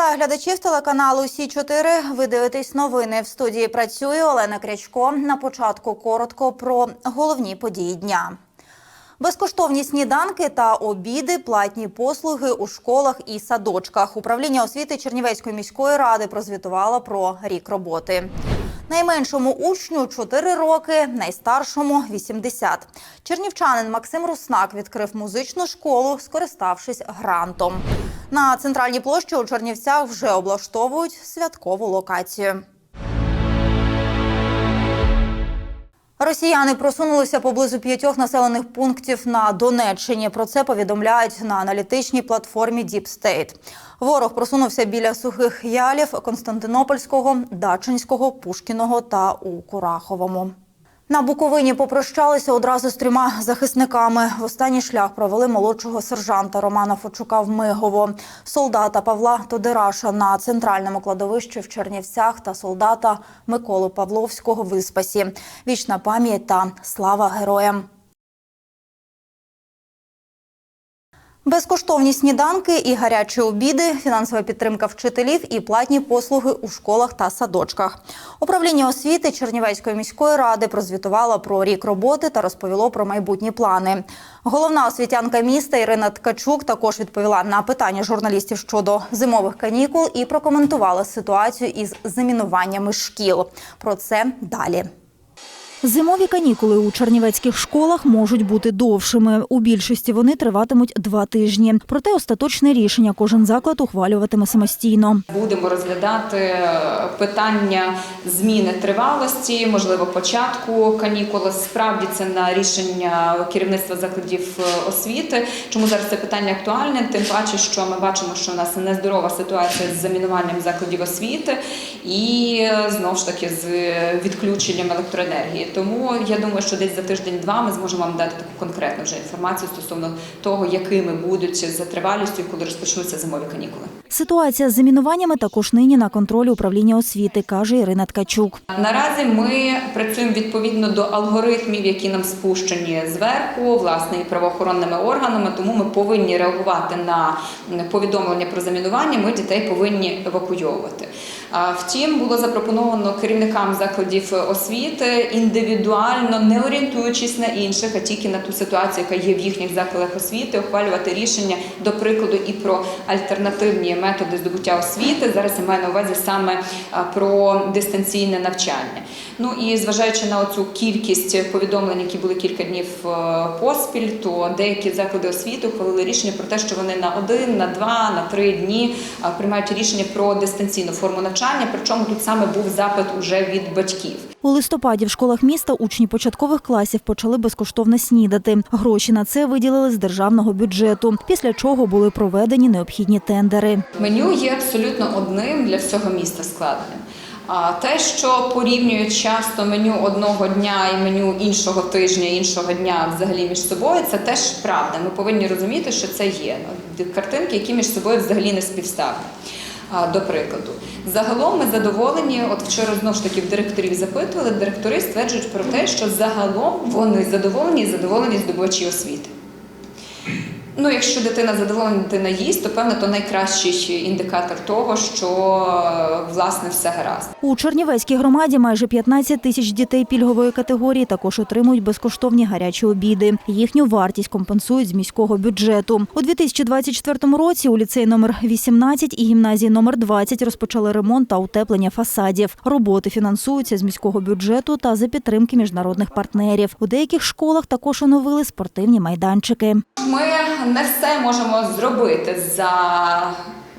Вітаю глядачів телеканалу Сі 4 Ви дивитесь новини. В студії працює Олена Крячко. На початку коротко про головні події дня. Безкоштовні сніданки та обіди, платні послуги у школах і садочках. Управління освіти Чернівецької міської ради прозвітувало про рік роботи. Найменшому учню 4 роки, найстаршому 80. Чернівчанин Максим Руснак відкрив музичну школу, скориставшись грантом. На центральній площі у Чернівцях вже облаштовують святкову локацію. Росіяни просунулися поблизу п'ятьох населених пунктів на Донеччині. Про це повідомляють на аналітичній платформі Deep State. Ворог просунувся біля сухих ялів Константинопольського, Дачинського, Пушкіного та у Кураховому. На Буковині попрощалися одразу з трьома захисниками. В останній шлях провели молодшого сержанта Романа Фочука в Мигово, солдата Павла Тодераша на центральному кладовищі в Чернівцях та солдата Миколи Павловського в Іспасі. Вічна пам'ять та слава героям. Безкоштовні сніданки і гарячі обіди, фінансова підтримка вчителів і платні послуги у школах та садочках. Управління освіти Чернівецької міської ради прозвітувало про рік роботи та розповіло про майбутні плани. Головна освітянка міста Ірина Ткачук також відповіла на питання журналістів щодо зимових канікул і прокоментувала ситуацію із замінуваннями шкіл. Про це далі. Зимові канікули у чернівецьких школах можуть бути довшими. У більшості вони триватимуть два тижні. Проте остаточне рішення кожен заклад ухвалюватиме самостійно. Будемо розглядати е, питання зміни тривалості, можливо, початку канікул. Справді це на рішення керівництва закладів е, освіти. Чому зараз це питання актуальне? Тим паче, що ми бачимо, що у нас нездорова ситуація з замінуванням закладів освіти і е, знову ж таки з відключенням електроенергії. Тому я думаю, що десь за тиждень-два ми зможемо вам дати таку конкретну вже інформацію стосовно того, якими будуть за тривалістю, коли розпочнуться зимові канікули. Ситуація з замінуваннями також нині на контролі управління освіти, каже Ірина Ткачук. Наразі ми працюємо відповідно до алгоритмів, які нам спущені зверху, власне, і правоохоронними органами. Тому ми повинні реагувати на повідомлення про замінування. Ми дітей повинні евакуйовувати. Втім, було запропоновано керівникам закладів освіти індивідуально, не орієнтуючись на інших, а тільки на ту ситуацію, яка є в їхніх закладах освіти, ухвалювати рішення до прикладу і про альтернативні методи здобуття освіти. Зараз я маю на увазі саме про дистанційне навчання. Ну і зважаючи на оцю кількість повідомлень, які були кілька днів е, поспіль, то деякі заклади освіти ухвалили рішення про те, що вони на один, на два, на три дні приймають рішення про дистанційну форму навчання. Причому тут саме був запит уже від батьків. У листопаді в школах міста учні початкових класів почали безкоштовно снідати. Гроші на це виділили з державного бюджету, після чого були проведені необхідні тендери. Меню є абсолютно одним для всього міста складеним. А те, що порівнюють часто меню одного дня і меню іншого тижня, іншого дня взагалі між собою, це теж правда. Ми повинні розуміти, що це є Ну, картинки, які між собою взагалі не співставні. До прикладу, загалом ми задоволені. От вчора знову ж таки в директорів запитували. Директори стверджують про те, що загалом вони задоволені і задоволені здобувачі освіти. Ну, якщо дитина задоволена, дитина їсть, то певно то найкращий індикатор того, що е, власне все гаразд. У Чернівецькій громаді майже 15 тисяч дітей пільгової категорії також отримують безкоштовні гарячі обіди. Їхню вартість компенсують з міського бюджету. У 2024 році у ліцей номер 18 і гімназії номер 20 розпочали ремонт та утеплення фасадів. Роботи фінансуються з міського бюджету та за підтримки міжнародних партнерів. У деяких школах також оновили спортивні майданчики. Ми не все можемо зробити за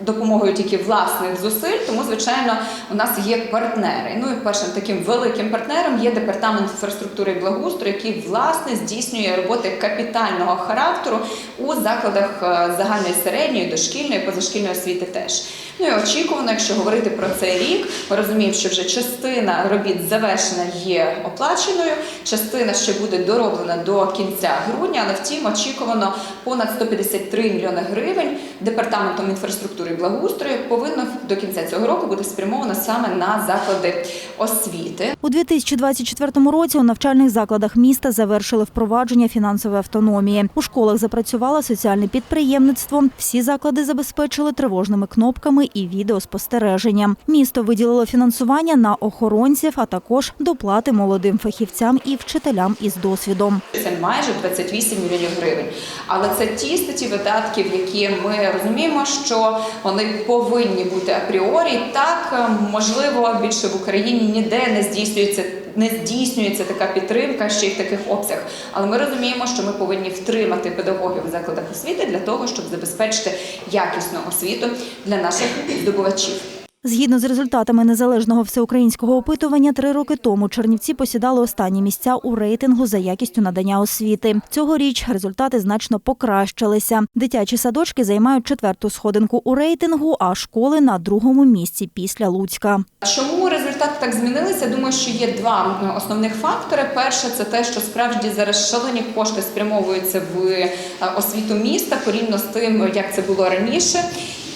допомогою тільки власних зусиль, тому звичайно у нас є партнери. Ну і першим таким великим партнером є департамент інфраструктури і благоустрою, який власне здійснює роботи капітального характеру у закладах е, загальної середньої, дошкільної, позашкільної освіти теж. Ну і очікувано, якщо говорити про цей рік, ми розуміємо, що вже частина робіт завершена є оплаченою, частина ще буде дороблена до кінця грудня, але втім очікувано понад 153 мільйони гривень департаментом інфраструктури і благоустрою повинно до кінця цього року бути спрямовано саме на заклади освіти. У 2024 році у навчальних закладах міста завершили впровадження фінансової автономії. У школах запрацювало соціальне підприємництво. Всі заклади забезпечили тривожними кнопками і відеоспостереженням. Місто виділило фінансування на охоронців, а також доплати молодим фахівцям і вчителям із досвідом. Це майже 28 мільйонів гривень. Але це ті статті видатків, які ми розуміємо, що вони повинні бути апріорі. Так е, можливо більше в Україні ніде не здійснюється. Не здійснюється така підтримка ще й в таких обсягах. Але ми розуміємо, що ми повинні втримати педагогів в закладах освіти для того, щоб забезпечити якісну освіту для наших здобувачів. Згідно з результатами незалежного всеукраїнського опитування, три роки тому Чернівці посідали останні місця у рейтингу за якістю надання освіти. Цьогоріч результати значно покращилися. Дитячі садочки займають четверту сходинку у рейтингу, а школи на другому місці після Луцька. Чому результати так змінилися? Думаю, що є два е, основних фактори. Перше, це те, що справді зараз шалені кошти спрямовуються в е, освіту міста порівняно з тим, як це було раніше.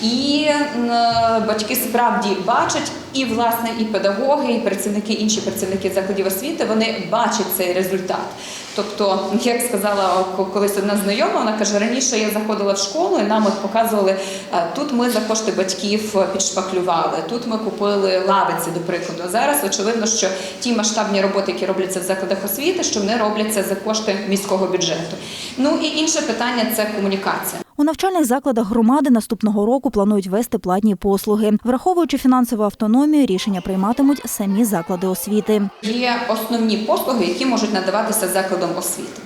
І е, батьки справді бачать, і власне і педагоги, і працівники, інші працівники закладів освіти, вони бачать цей результат. Тобто, як сказала колись одна знайома, вона каже: раніше я заходила в школу, і нам от показували е, тут. Ми за кошти батьків е, підшпаклювали, тут ми купили лавиці, до прикладу. Зараз очевидно, що ті масштабні роботи, які робляться в закладах освіти, що вони робляться за кошти міського бюджету. Ну і інше питання це комунікація. У навчальних закладах громади наступного року планують вести платні послуги. Враховуючи фінансову автономію, рішення прийматимуть самі заклади освіти. Є основні послуги, які можуть надаватися закладом освіти.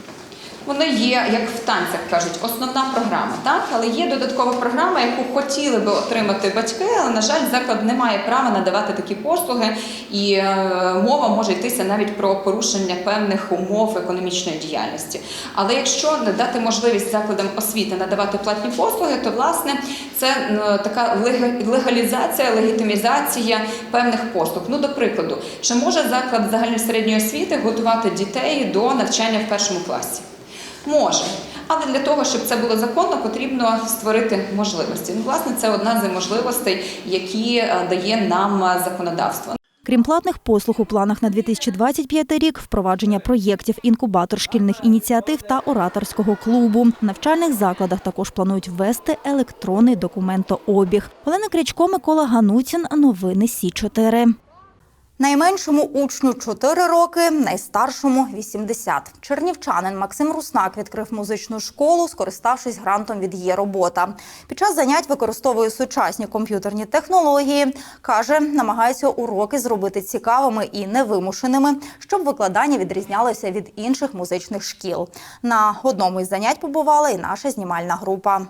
Вони є, як в танцях кажуть, основна програма, так? Але є додаткова програма, яку хотіли би отримати батьки, але, на жаль, заклад не має права надавати такі послуги, і е, мова може йтися навіть про порушення певних умов економічної діяльності. Але якщо дати можливість закладам освіти надавати платні послуги, то власне це е, така лега- легалізація, легітимізація певних послуг. Ну, до прикладу, чи може заклад загальної середньої освіти готувати дітей до навчання в першому класі? Може. Але для того, щоб це було законно, потрібно створити можливості. Ну, власне, це одна з можливостей, які е, дає нам е, законодавство. Крім платних послуг у планах на 2025 рік, впровадження проєктів інкубатор шкільних ініціатив та ораторського клубу. В навчальних закладах також планують ввести електронний документообіг. Олена Крячко, Микола Ганутін. Новини Сі 4 Найменшому учню 4 роки, найстаршому 80. Чернівчанин Максим Руснак відкрив музичну школу, скориставшись грантом від «Є робота». Під час занять використовує сучасні комп'ютерні технології. Каже, намагається уроки зробити цікавими і невимушеними, щоб викладання відрізнялося від інших музичних шкіл. На одному із занять побувала і наша знімальна група.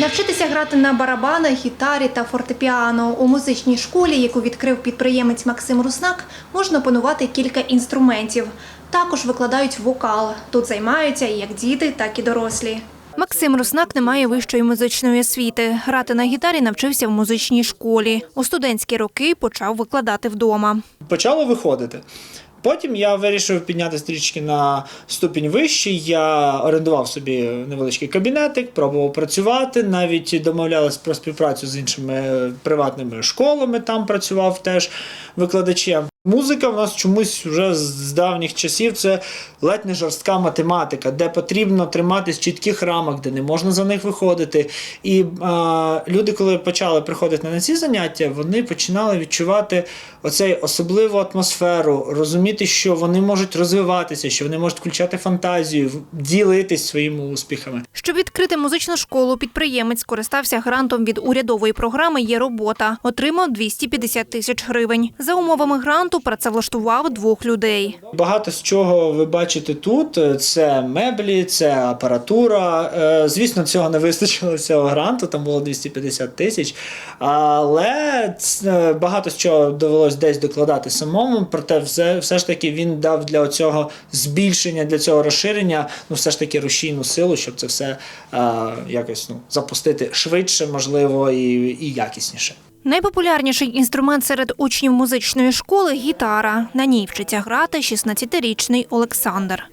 Навчитися грати на барабанах, гітарі та фортепіано у музичній школі, яку відкрив підприємець Максим Руснак, можна опанувати кілька інструментів. Також викладають вокал. Тут займаються як діти, так і дорослі. Максим Руснак не має вищої музичної освіти. Грати на гітарі навчився в музичній школі. У студентські роки почав викладати вдома. почало виходити. Потім я вирішив піднятися трішки на ступінь вищий. Я орендував собі невеличкий кабінетик, пробував працювати, навіть домовлялись про співпрацю з іншими приватними школами. Там працював теж викладачем. Музика в нас чомусь вже з давніх часів це ледь не жорстка математика, де потрібно триматись чітких рамок, де не можна за них виходити. І е, люди, коли почали приходити на ці заняття, вони починали відчувати оцей особливу атмосферу, розуміти, що вони можуть розвиватися, що вони можуть включати фантазію, ділитись своїми успіхами. Щоб відкрити музичну школу, підприємець скористався грантом від урядової програми Є робота. Отримав 250 тисяч гривень. За умовами гранту працевлаштував двох людей. Багато з чого ви бачите тут: е, це меблі, це апаратура. Е, Звісно, цього не вистачило цього гранту, там було 250 тисяч. Але багато з чого довелось десь докладати самому. Проте, все, все ж таки він дав для цього збільшення, для цього розширення, ну все ж таки рушійну силу, щоб це все е, якось ну, запустити швидше, можливо, і, і якісніше. Найпопулярніший інструмент серед учнів музичної школи гітара. На ній вчиться грати 16-річний Олександр.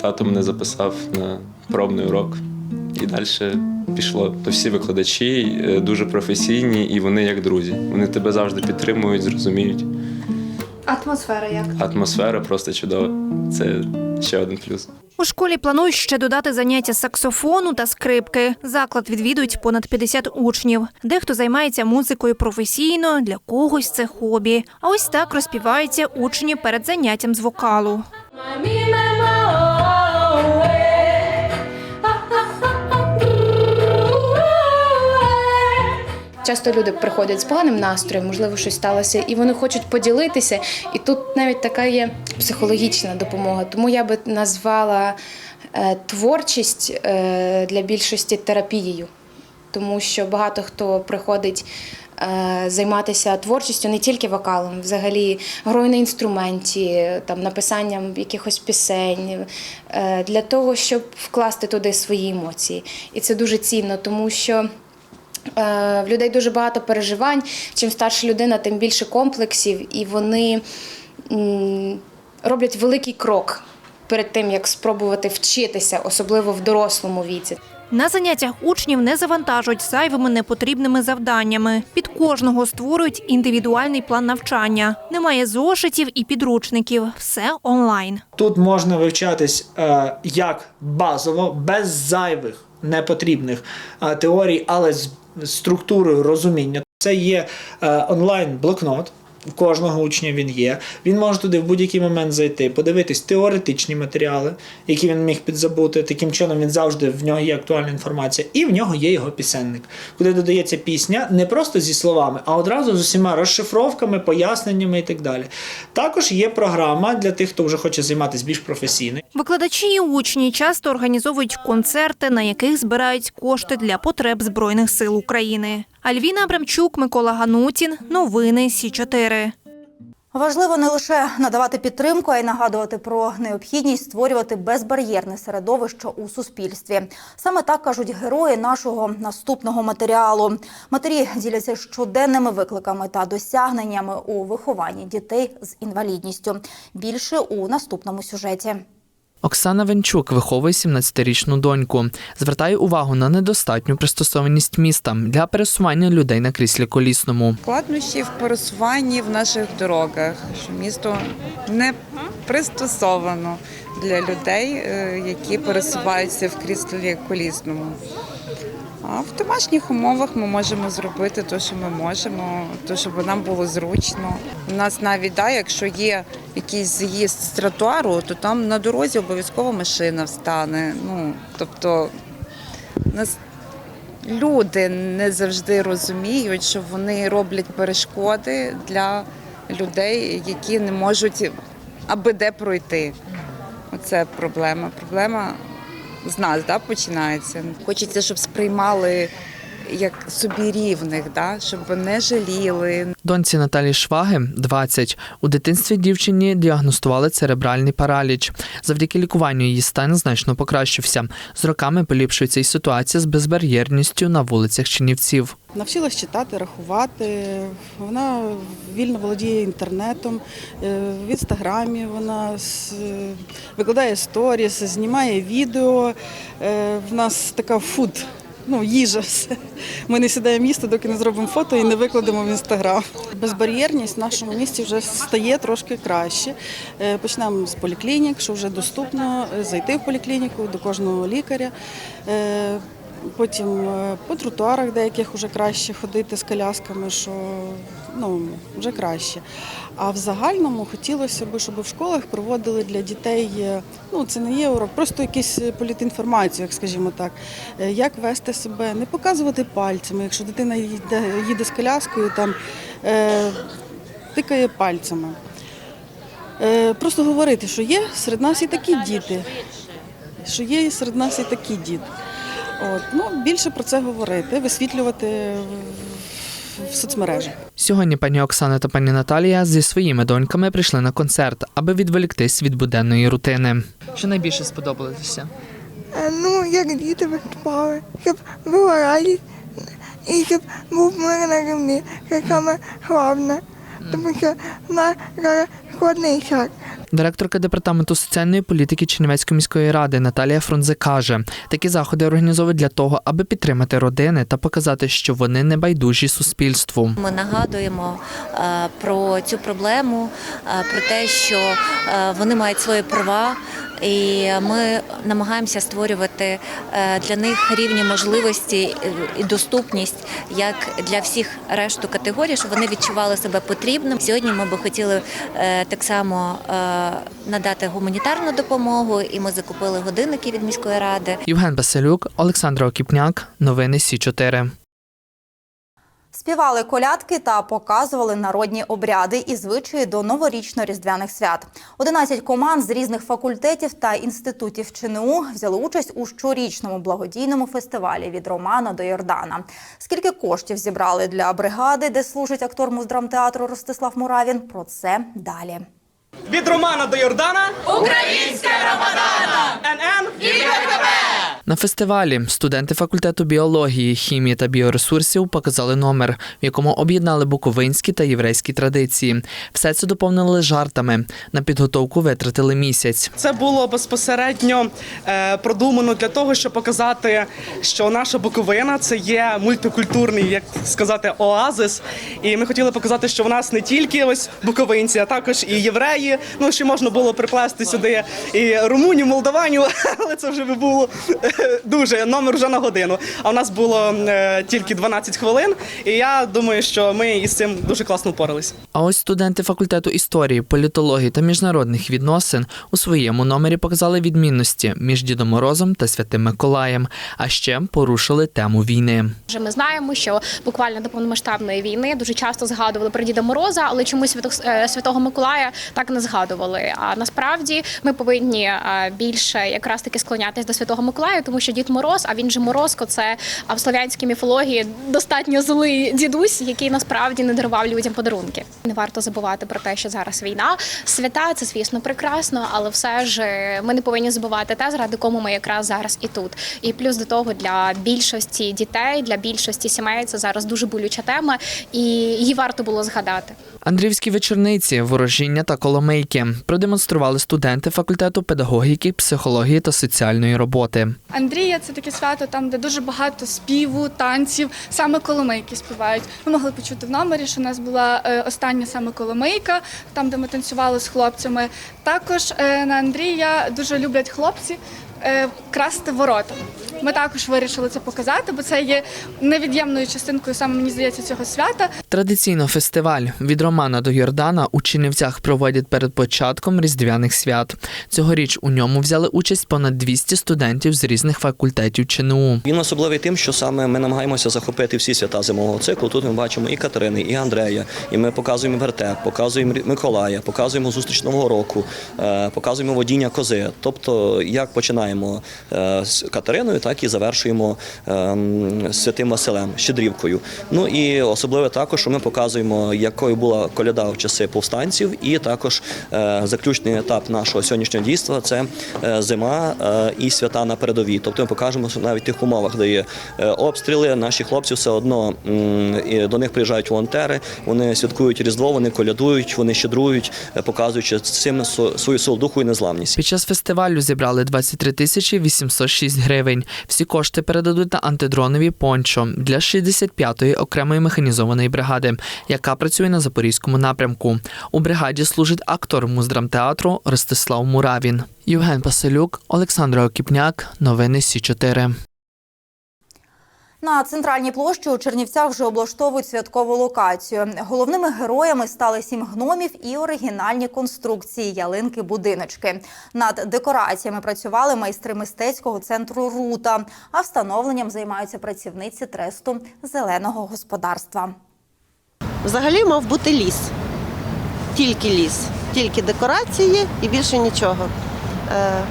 тато мене записав на пробний урок. І далі пішло. То всі викладачі е, дуже професійні і вони як друзі. Вони тебе завжди підтримують, зрозуміють. Атмосфера як? Атмосфера просто чудова. Це ще один плюс. У школі планують ще додати заняття саксофону та скрипки. Заклад відвідують понад 50 учнів. Дехто займається музикою професійно, для когось це хобі. А ось так розпіваються учні перед заняттям з вокалу. Часто люди приходять з поганим настроєм, можливо, щось сталося, і вони хочуть поділитися. І тут навіть така є психологічна допомога. Тому я би назвала е, творчість е, для більшості терапією, тому що багато хто приходить. е, Займатися творчістю не тільки вокалом, взагалі грою на інструменті, там написанням якихось пісень для того, щоб вкласти туди свої емоції. І це дуже цінно, тому що В людей дуже багато переживань. Чим старша людина, тим більше комплексів, і вони роблять великий крок перед тим, як спробувати вчитися, особливо в дорослому віці. На заняттях учнів не завантажують зайвими непотрібними завданнями. Під кожного створюють індивідуальний план навчання. Немає зошитів і підручників. Все онлайн. Тут можна вивчатись е, як базово, без зайвих непотрібних е, теорій, але з структурою розуміння. Це є е, онлайн-блокнот. У кожного учня він є. Він може туди в будь-який момент зайти, подивитись теоретичні матеріали, які він міг підзабути. Таким чином він завжди в нього є актуальна інформація, і в нього є його пісенник, куди додається пісня не просто зі словами, а одразу з усіма розшифровками, поясненнями і так далі. Також є програма для тих, хто вже хоче займатися більш професійно. Викладачі і учні часто організовують концерти, на яких збирають кошти для потреб Збройних сил України. Альвіна Абрамчук, Микола Ганутін. Новини Сі 4 Важливо не лише надавати підтримку, а й нагадувати про необхідність створювати безбар'єрне середовище у суспільстві. Саме так кажуть герої нашого наступного матеріалу. Матері діляться щоденними викликами та досягненнями у вихованні дітей з інвалідністю. Більше у наступному сюжеті. Оксана Венчук виховує 17-річну доньку. Звертає увагу на недостатню пристосованість міста для пересування людей на кріслі колісному. складнощі в пересуванні в наших дорогах, що місто не пристосовано для людей, е, які пересуваються в кріслі колісному. А в домашніх умовах ми можемо зробити те, що ми можемо, то, щоб нам було зручно. У нас навіть, да, якщо є якийсь з'їзд з тротуару, то там на дорозі обов'язково машина встане. Ну, тобто, нас люди не завжди розуміють, що вони роблять перешкоди для людей, які не можуть аби де пройти. Оце проблема. Проблема з нас да, починається. Хочеться, щоб сприймали як собі рівних, да, щоб не жаліли, Доньці Наталі Шваги 20. У дитинстві дівчині діагностували церебральний параліч. Завдяки лікуванню її стан значно покращився. З роками поліпшується і ситуація з безбар'єрністю на вулицях Чернівців. Навчилась читати, рахувати. Вона вільно володіє інтернетом. Е, В інстаграмі вона викладає сторіс, знімає відео. Е, В нас така фуд. Ну, їжа все. Ми не сідаємо їсти, доки не зробимо фото і не викладемо в інстаграм. Безбар'єрність в нашому місті вже стає трошки краще. Е, Почнемо з поліклінік, що вже доступно е, зайти в поліклініку до кожного лікаря. Е, Потім по тротуарах деяких вже краще ходити з колясками, що ну, вже краще. А в загальному хотілося б, щоб в школах проводили для дітей, е, ну це не є урок, просто якісь е, політінформацію, як скажімо так, Е, як вести себе, не показувати пальцями. Якщо дитина їде, їде з коляскою, там е, тикає пальцями. Е, просто говорити, що є серед нас і такі діти, що є серед нас і такі діти. От, ну, більше про це говорити, висвітлювати в- соцмережах. Сьогодні пані Оксана та пані Наталія зі своїми доньками прийшли на концерт, аби відволіктись від буденної рутини. Що найбільше сподобалося? Е, Ну, як діти виступали, щоб була радість і щоб був мир на землі. Це саме головне. Тому що в нас зараз складний час. Директорка департаменту соціальної політики Чернівецької міської ради Наталія Фрунзе каже, такі заходи організовують для того, аби підтримати родини та показати, що вони не байдужі суспільству. Ми нагадуємо е, про цю проблему, е, про те, що е, вони мають свої права, і ми намагаємося створювати для них рівні можливості і доступність як для всіх решту категорій, щоб вони відчували себе потрібним. Сьогодні ми би хотіли так само надати гуманітарну допомогу, і ми закупили годинники від міської ради. Євген Басилюк, Олександра Окіпняк, новини Сі 4 Співали колядки та показували народні обряди і звичаї до новорічно-різдвяних свят. 11 команд з різних факультетів та інститутів ЧНУ взяли участь у щорічному благодійному фестивалі від Романа до Йордана. Скільки коштів зібрали для бригади, де служить актор муздрамтеатру Ростислав Муравін? Про це далі. Від Романа до Йордана. Українська Рамадана! НН. На фестивалі студенти факультету біології, хімії та біоресурсів показали номер, в якому об'єднали буковинські та єврейські традиції. Все це доповнили жартами. На підготовку витратили місяць. Це було безпосередньо е, продумано для того, щоб показати, що наша Буковина це є мультикультурний, як сказати, оазис. І ми хотіли показати, що в нас не тільки ось буковинці, а також і євреї. Ну ще можна було приплести сюди і румунів, молдаванів, але це вже би було дуже номер вже на годину. А в нас було е, тільки 12 хвилин. І я думаю, що ми із цим дуже класно впоралися. А ось студенти факультету історії, політології та міжнародних відносин у своєму номері показали відмінності між Дідом Морозом та Святим Миколаєм, а ще порушили тему війни. Вже ми знаємо, що буквально до повномасштабної війни дуже часто згадували про Діда Мороза, але чомусь Святого- е, Святого Миколая так не згадували. А насправді ми повинні е, більше якраз таки склонятись до Святого Миколая, тому що Дід Мороз, а він же Морозко, це в слов'янській міфології достатньо злий дідусь, який насправді не дарував людям подарунки. Не варто забувати про те, що зараз війна. Свята це звісно прекрасно, але все ж е, ми не повинні забувати те, заради кому ми якраз зараз і тут. І плюс до того для більшості дітей, для більшості сімей це зараз дуже болюча тема, і її варто було згадати. Андріївські вечорниці, ворожіння та коломийки продемонстрували студенти факультету педагогіки, психології та соціальної роботи. Андрія це таке свято, там де дуже багато співу, танців, саме коломийки співають. Ми могли почути в номері, що у нас була е, остання саме коломийка, там де ми танцювали з хлопцями. Також е, на Андрія дуже люблять хлопці. Е, Красти ворота. Ми також вирішили це показати, бо це є невід'ємною частинкою, саме мені здається, цього свята. Традиційно фестиваль від Романа до Йордана у Чернівцях проводять перед початком різдвяних свят. Цьогоріч у ньому взяли участь понад 200 студентів з різних факультетів ЧНУ. Він особливий тим, що саме ми намагаємося захопити всі свята зимового циклу. Тут ми бачимо і Катерини, і Андрея, і ми показуємо вертеп, показуємо Миколая, показуємо зустріч нового року, е, показуємо водіння кози. Тобто, як починаємо е, з Катериною, так і завершуємо е, святим Василем, щедрівкою. Ну і особливо також, що ми показуємо, якою була коляда в часи повстанців, і також е, заключний етап нашого сьогоднішнього дійства це зима і свята на передовій. Тобто ми покажемо, що навіть тих умовах, де є обстріли, наші хлопці все одно до них приїжджають волонтери, вони святкують Різдво, вони колядують, вони щедрують, показуючи цим свою силу духу і незламність. Під час фестивалю зібрали 23 тисячі 806 гривень. Всі кошти передадуть на антидронові пончо для 65-ї окремої механізованої бригади, яка працює на запорізькому напрямку. У бригаді служить актор муздрамтеатру Ростислав Муравін. Євген Паселюк, Олександр Окіпняк. Новини Сі 4 На центральній площі у Чернівцях вже облаштовують святкову локацію. Головними героями стали сім гномів і оригінальні конструкції ялинки-будиночки. Над декораціями працювали майстри мистецького центру Рута, а встановленням займаються працівниці тресту зеленого господарства. Взагалі мав бути ліс. Тільки ліс, тільки декорації і більше нічого. Е,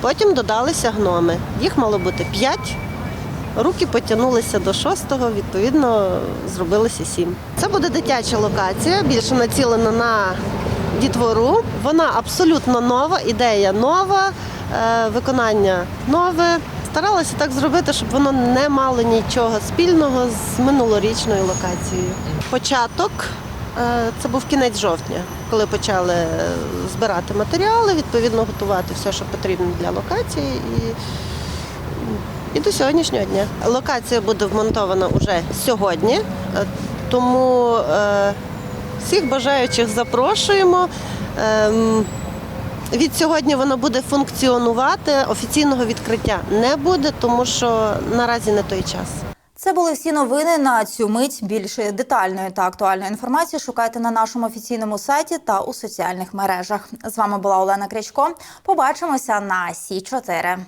Потім додалися гноми. Їх мало бути п'ять. Руки потягнулися до шостого, відповідно, зробилося сім. Це буде дитяча локація, більше націлена на дітвору. Вона абсолютно нова, ідея нова, е, виконання нове. Старалася так зробити, щоб воно не мало нічого спільного з минулорічною локацією. Початок Е, Це був кінець жовтня, коли почали е, збирати матеріали, відповідно готувати все, що потрібно для локації. І до сьогоднішнього дня. Локація буде вмонтована вже сьогодні, е, тому е, всіх бажаючих запрошуємо. Ем, Від сьогодні воно буде функціонувати. Офіційного відкриття не буде, тому що наразі не той час. Це були всі новини на цю мить. Більше детальної та актуальної інформації шукайте на нашому офіційному сайті та у соціальних мережах. З вами була Олена Крячко. Побачимося на Сі 4